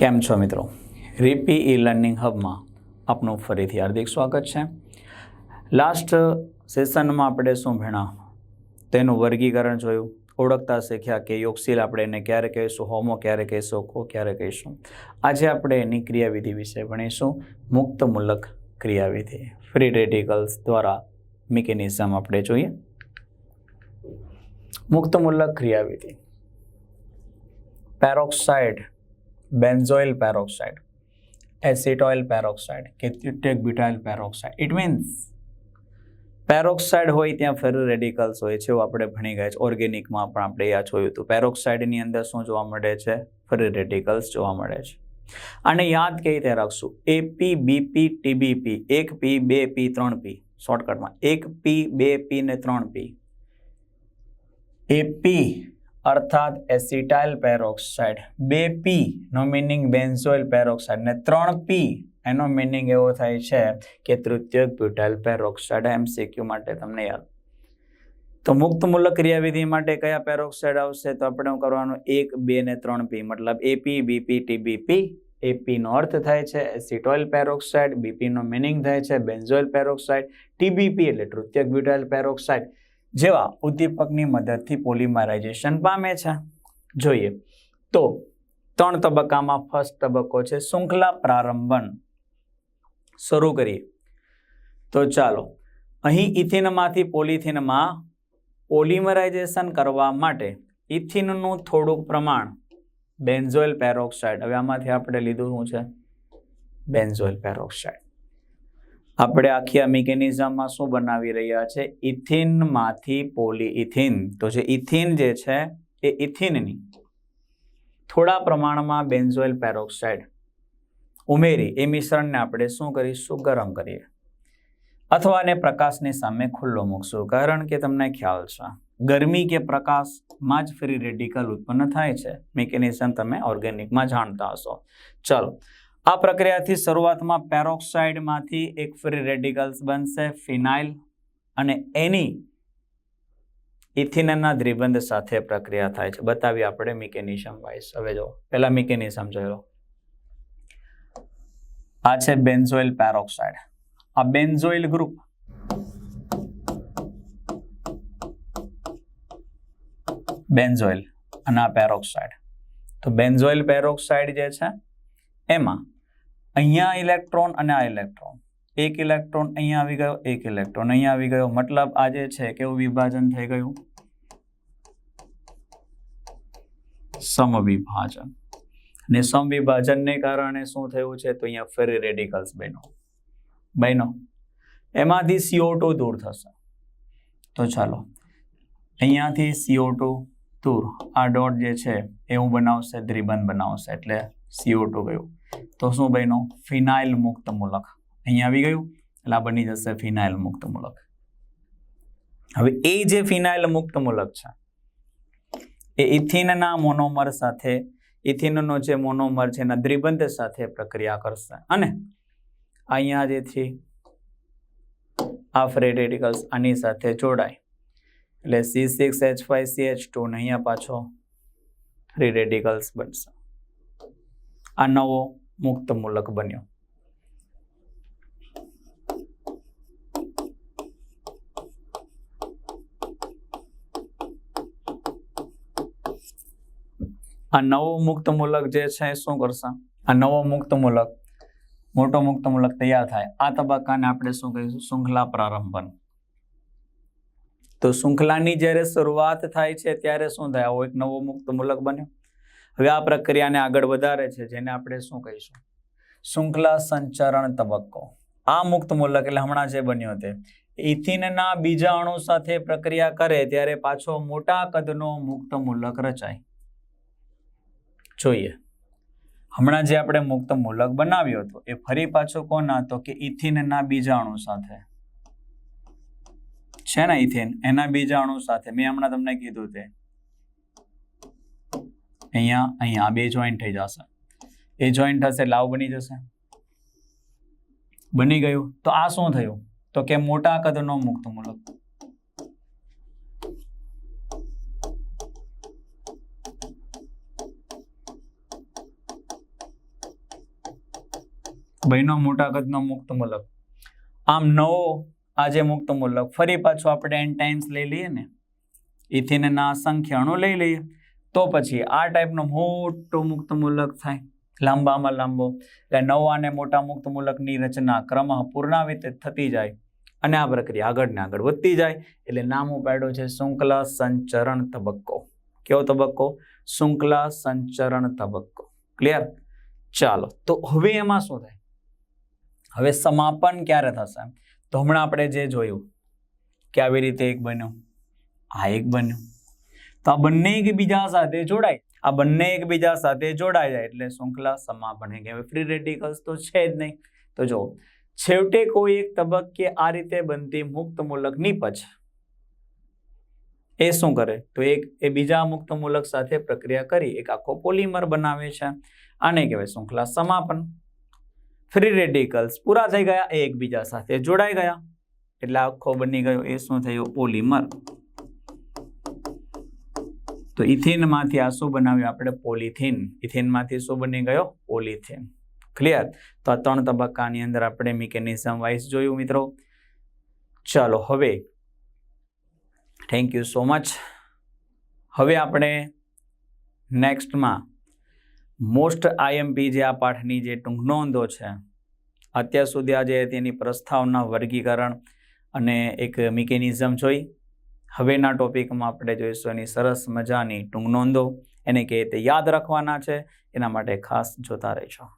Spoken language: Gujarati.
કેમ છો મિત્રો? રીપી ઈ લર્નિંગ હબમાં આપનું ફરીથી હાર્દિક સ્વાગત છે. લાસ્ટ સેશનમાં આપણે શું ભણ્યા? તેનું વર્ગીકરણ જોયું. ઓળખતા શીખ્યા કે યોગશીલ આપણે એને ક્યારે કહીશું? હોમો ક્યારે કહીશું? કો ક્યારે કહીશું? આજે આપણે એની ક્રિયાવિધિ વિશે ભણીશું. મુક્તમૂલક ક્રિયાવિધિ. ફ્રી રેડિકલ્સ દ્વારા મિકેનિઝમ આપણે જોઈએ. મુક્તમૂલક ક્રિયાવિધિ. Peroxide benzoyl peroxide, acetyl peroxide, કે butyl peroxide. It means peroxide હોય ત્યાં ફેરી રેડિકલ્સ હોય છે એવું આપણે ભણી ગયા છે. ઓર્ગેનિકમાં પણ આપણે આ જોયું હતું. પેરોક્સાઇડની અંદર શું જોવા મળે છે? ફેરી રેડિકલ્સ જોવા મળે છે. અને યાદ કઈ રીતે રાખશું? એપી બીપી ટીબીપી એક પી બે પી ત્રણ પી શોર્ટકટમાં એક પી બે પી ને ત્રણ પી એપી અર્થાત એસિટાઇલ પેરોક્સાઇડ. બે પી નો મિનિંગ બેન્ઝોઇલ પેરોક્સાઇડ ને ત્રણ પી એનો મિનિંગ એવો થાય છે કે તૃતીય બ્યુટાઇલ પેરોક્સાઇડ એમસીક્યુ માટે તમને યાદ. તો મુક્ત મૂલક ક્રિયાવિધિ માટે કયા પેરોક્સાઇડ આવશે? તો આપણે કરવાનું? એક, બે ને ત્રણ પી મતલબ એપી બીપી ટીબીપી એપી નો અર્થ થાય છે એસિટોઇલ પેરોક્સાઇડ. બીપી નો મિનિંગ થાય છે બેન્ઝોઇલ પેરોક્સાઇડ. ટીબીપી એટલે તૃતીયક બ્યુટાઇલ પેરોક્સાઇડ જેવા ઉદ્દીપકની મદદથી પોલિમરાઇઝેશન પામે છે. જોઈએ, તો ત્રણ તબક્કામાં ફર્સ્ટ તબક્કો છે શૃંખલા પ્રારંભન. શરૂ કરીએ. તો ચાલો, અહીં ઇથિનમાંથી પોલિથિનમાં પોલિમરાઇઝેશન કરવા માટે ઇથિનનું થોડુંક પ્રમાણ, બેન્ઝોઇલ પેરોક્સાઇડ. હવે આમાંથી આપણે લીધું શું છે? Benzoyl peroxide. આપણે આખી આ મિકેનિઝમમાં શું બનાવી રહ્યા છે? ઇથિનમાંથી પોલીઇથિન. તો જે ઇથિન જે છે, એ ઇથિનની થોડા પ્રમાણમાં બેન્ઝોઇલ પેરોક્સાઇડ ઉમેરી, એ મિશ્રણને આપણે શું કરીશું? ગરમ કરીએ. અથવા એને પ્રકાશની સામે ખુલ્લો મૂકશું. કારણ કે તમને ખ્યાલ છે, ગરમી કે પ્રકાશમાં જ ફ્રી રેડિકલ ઉત્પન્ન થાય છે. મિકેનિઝમ તમે ઓર્ગેનિકમાં જાણતા હશો. ચલો આ પ્રક્રિયાથી શરૂઆતમાં પેરોક્સાઇડમાંથી એક ફ્રી રેડિકલ્સ બનશે, ફિનાઇલ અને એની ઇથિનના દ્રિબંધ સાથે પ્રક્રિયા થાય છે. બતાવી આપણે મિકેનિઝમ વાઇઝ. હવે જો, પહેલાં મિકેનિઝમ જોયો આ છે બેન્ઝોઇલ પેરોક્સાઇડ. આ બેન્ઝોઇલ ગ્રુપ બેન્ઝોઇલ અને આ પેરોક્સાઇડ. તો બેન્ઝોઇલ પેરોક્સાઇડ જે છે એમાં અહીંયા ઇલેક્ટ્રોન અને આ ઇલેક્ટ્રોન. એક ઇલેક્ટ્રોન અહીંયા આવી ગયો, એક ઇલેક્ટ્રોન અહીંયા આવી ગયો. મતલબ આ જે છે, કેવું વિભાજન થઈ ગયું? સમવિભાજન. અને સમવિભાજનને કારણે શું થયું છે? તો અહીંયા ફેરી રેડિકલ્સ બન્યો. બન્યો. એમાંથી સીઓ ટુ દૂર થશે. તો ચાલો, અહીંયાથી સીઓ ટુ દૂર. આ ડોટ જે છે, એ હું બનાવશે, દ્રિબંધ બનાવશે. એટલે સીઓ ટુ ગયું. તો શું બન્યો? ફિનાઇલ મુક્ત મૂલક. અહીંયા આવી ગયું? એટલે આ બની જશે ફિનાઇલ મુક્ત મૂલક. હવે એ જે ફિનાઇલ મુક્ત મૂલક છે, એ ઇથિનના મોનોમર સાથે, ઇથિનનો જે મોનોમર છે એના દ્રિબંધ સાથે પ્રક્રિયા કરશે. અને અહીંયા જેથી આ ફ્રી રેડિકલ્સ આની સાથે જોડાય. એટલે C six H five C H two ને અહીંયા પાછો ફ્રી રેડિકલ્સ બનશે. આ નવો મુક્ત મૂલક બન્યો. આ નવો મુક્ત મૂલક જે છે, શું કરશે? આ નવો મુક્ત મૂલક, મોટો મુક્ત મૂલક તૈયાર થાય. આ તબક્કાને આપણે શું કહીશું? શૃંખલા પ્રારંભન. તો શૃંખલાની જ્યારે શરૂઆત થાય છે, ત્યારે શું થાય? આવો એક નવો મુક્ત મૂલક બન્યો. હવે આ પ્રક્રિયાને આગળ વધારે છે, જેને આપણે શું કહીશું? શૃંખલા સંચરણ તબક્કો. આ મુક્ત મૂલક એટલે હમણાં જે બન્યો તે. ઇથિનના બીજા અણુ સાથે પ્રક્રિયા કરે ત્યારે પાછો મોટા કદનો મુક્ત મૂલક રચાય. જોઈએ. હમણાં જે આપણે મુક્ત મૂલક બનાવ્યો હતો, એ ફરી પાછો કોના હતો કે ઇથિનના બીજા અણુ સાથે? છે ને ઇથિન? એના બીજા અણુ સાથે. મેં હમણાં તમને કીધું તે. અહીંયા અહીંયા આ બે જોઈન્ટ થઈ જશે. એ જોઈન્ટ થશે, લાવ બની જશે. બની ગયું. તો આ શું થયું? તો કે મોટા કદનો મુક્ત મૂલક. ભાઈનો મોટા કદનો મુક્ત મૂલક. આમ નવો આજે મુક્ત મૂલક. ફરી પાછું આપણે એન ટાઈમ્સ લઈ લઈએ ને. ઇથિનના અણુ લઈ લઈએ. તો પછી આ ટાઈપનો મોટો મુક્ત મૂલક થાય. લાંબામાં લાંબો. એટલે નવા અને મોટા મુક્ત મૂલકની રચના ક્રમ પૂર્ણાવિત થતી જાય અને આ પ્રક્રિયા આગળ ને આગળ વધતી જાય. એટલે નામ પાડ્યું છે શૃંખલા સંચરણ તબક્કો. કેવો તબક્કો? શૃંખલા સંચરણ તબક્કો. ક્લિયર ચાલો, તો હવે એમાં શું થાય? હવે સમાપન ક્યારે થશે? તો હમણાં આપણે જે જોયું, કે આવી રીતે એક બન્યું, આ એક બન્યું. તો આ બંને એકબીજા સાથે જોડાય. આ બંને એકબીજા સાથે જોડાય જાય એટલે શૃંખલા સમાપન કે હવે ફ્રી રેડિકલ્સ તો છે જ નહીં. તો જો છેવટે કોઈ એક તબક્કે આ રીતે બનતી મુક્ત મૂલક નીપજ એ શું કરે? તો એક એ બીજા મુક્ત મૂલક સાથે પ્રક્રિયા કરી, એક આખો પોલિમર બનાવે છે આને કહેવાય શૃંખલા સમાપન. ફ્રી રેડિકલ્સ પૂરા થઈ ગયા, એ એકબીજા સાથે જોડાઈ ગયા. એટલે આખો બની ગયો, એ શું થયું? પોલિમર. તો ઇથિનમાંથી આ શું બનાવ્યું? આપણે પોલિથીન. ઇથિનમાંથી શું બની ગયો? પોલિથીન. ક્લિયર તો આ ત્રણ તબક્કાની અંદર આપણે મિકેનિઝમ વાઇઝ જોયું મિત્રો. ચાલો હવે. થેન્ક યુ સો મચ હવે આપણે નેક્સ્ટમાં મોસ્ટ આઈએમપી જે આ પાઠની જે ટૂંક નોંધો છે, અત્યાર સુધી આજે તેની પ્રસ્તાવના વર્ગીકરણ અને એક મિકેનિઝમ જોઈ. હવેના ટોપિકમાં આપણે જોઈશું એની સરસ મજાની ટૂંક નોંધો, એને કે તે યાદ રાખવાના છે, એના માટે ખાસ જોતા રહેજો.